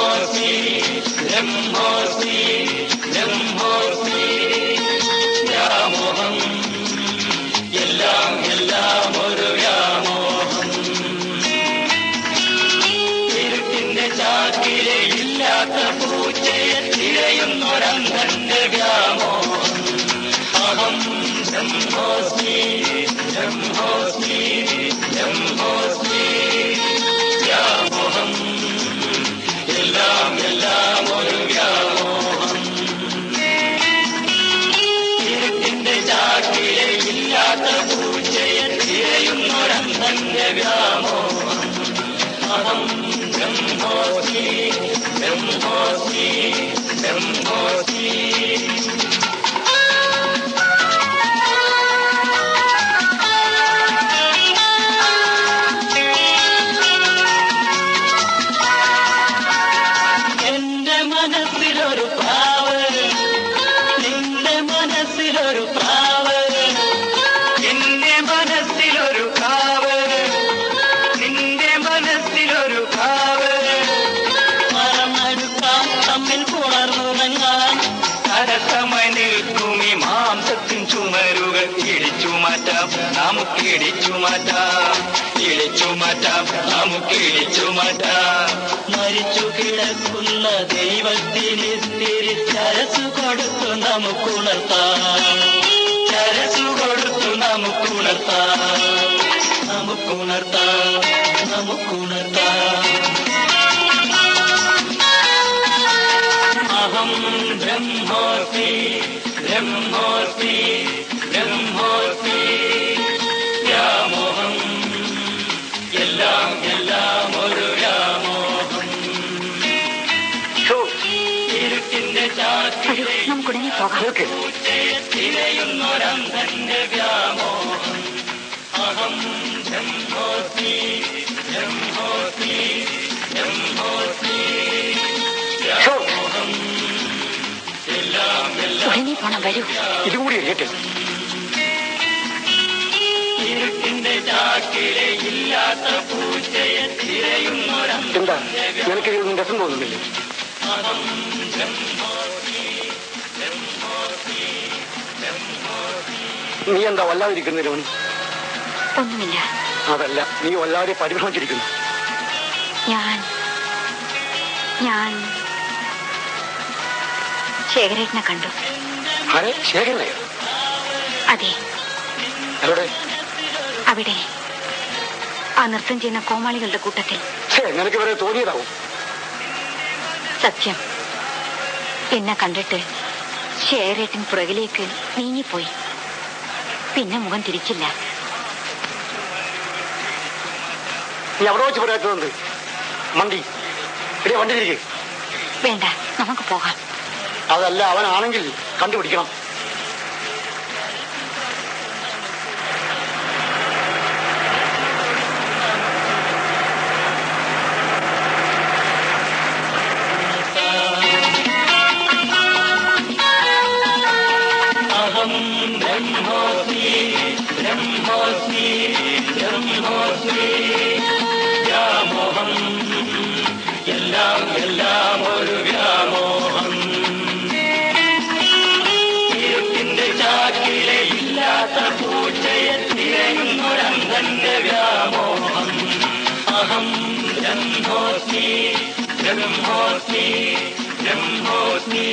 ബ്രഹ്മോസ്മി ബ്രഹ്മോസ്മി അഹം ബ്രഹ്മോസ്മി ബ്രഹ്മോസ്മി ബ്രഹ്മോസ്മി എന്റെ മനസ്സിലൊരു പ്രാവ് നിന്റെ മനസ്സിലൊരു പ്രാവ് മാറ്റാം ഇളിച്ചു മാറ്റാം നമുക്ക് ഇടിച്ചു മാറ്റാം മരിച്ചു കിടക്കുന്ന ദൈവത്തിന് തിരിച്ചരസു കൊടുത്തു നമുക്കുണർത്താം ചരസു കൊടുത്തു നമുക്കുണർത്താം നമുക്കുണർത്താം നമുക്കുണർത്താം അഹം ബ്രഹ്മോർത്തി ബ്രഹ്മോസ്മി എല്ലാം എല്ലാം ഉടനെ കൂടി എന്താ നിനക്കിതിൽ രസം തോന്നുന്നില്ലേ നീ എന്താ വല്ലാതിരിക്കുന്ന രോണി ഒന്നുമില്ല. അതല്ല നീ വല്ലാതെ പരിഭ്രമിച്ചിരിക്കുന്നു. ഞാൻ ഞാൻ ശേഖരേട്ടനെ കണ്ടു. ശേഖരനയോ അതെ. അവിടെ അവിടെ ആ നൃത്തം ചെയ്യുന്ന കോമാളികളുടെ കൂട്ടത്തിൽ. നിനക്ക് ഇവരെ തോന്നിയതാവും. സത്യം. എന്നെ കണ്ടിട്ട് ശേഖരേട്ടൻ പുറകിലേക്ക് നീങ്ങിപ്പോയി. പിന്നെ മുഖം തിരിച്ചില്ല. നീ അവിടെ വെച്ച് പറയാത്തതുണ്ട് മണ്ടി വണ്ടി തിരികെ വേണ്ട നമുക്ക് പോകാം. അതല്ല അവനാണെങ്കിൽ കണ്ടുപിടിക്കണം. വ്യാമോഹം എല്ലാം എല്ലാം ഒരു വ്യാമോഹം ഇരുട്ടിന്റെ ചാക്കിലെ ഇല്ലാത്ത പൂച്ചയെ തിരയുന്നൊരന്തന്റെ വ്യാമോഹം അഹം ബ്രഹ്മോസ്മി ബ്രഹ്മോസ്മി ബ്രഹ്മോസ്മി.